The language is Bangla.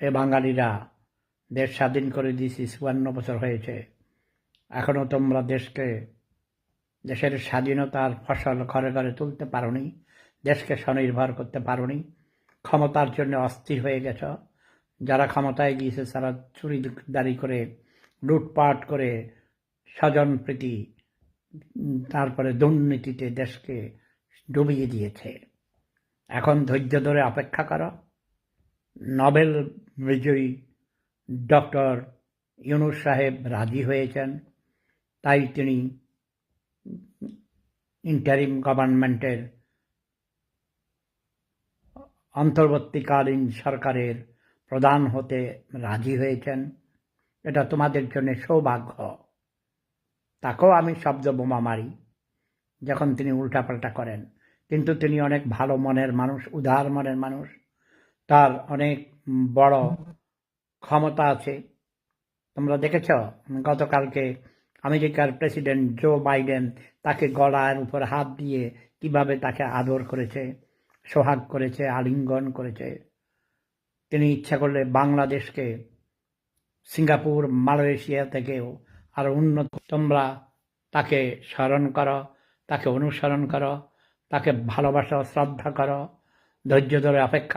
এ বাঙালিরা দেশ স্বাধীন করে দিয়েছি, চুয়ান্ন বছর হয়েছে। এখনও তোমরা দেশকে, দেশের স্বাধীনতার ফসল ঘরে ঘরে তুলতে পারোনি, দেশকে স্বনির্ভর করতে পারোনি। ক্ষমতার জন্য অস্থির হয়ে গেছ। যারা ক্ষমতায় গিয়েছে, তারা চুরিদারি করে, লুটপাট করে, স্বজন প্রীতি, তারপরে দুর্নীতিতে দেশকে ডুবিয়ে দিয়েছে। এখন ধৈর্য ধরে অপেক্ষা করো। নোবেল বিজয়ী ডক্টর ইউনুস সাহেব রাজি হয়েছেন। তাই তিনি ইন্টারিম গভর্নমেন্টের অন্তর্বর্তীকালীন সরকারের প্রধান হতে রাজি হয়েছেন। এটা তোমাদের জন্য সৌভাগ্য। তাকেও আমি শব্দ বোমা মারি যখন তিনি উল্টাপাল্টা করেন। কিন্তু তিনি অনেক ভালো মনের মানুষ, উদার মনের মানুষ। তার অনেক বড় ক্ষমতা আছে। তোমরা দেখেছ, গতকালকে আমেরিকার প্রেসিডেন্ট জো বাইডেন তাকে গলার উপর হাত দিয়ে কীভাবে তাকে আদর করেছে, সোহাগ করেছে, আলিঙ্গন করেছে। তিনি ইচ্ছা করলে বাংলাদেশকে, সিঙ্গাপুর, মালয়েশিয়া থেকেও আরও উন্নত তোমরা তাকে স্মরণ করো, তাকে অনুসরণ করো, তাকে ভালোবাসা, শ্রদ্ধা করো, ধৈর্য ধরে অপেক্ষা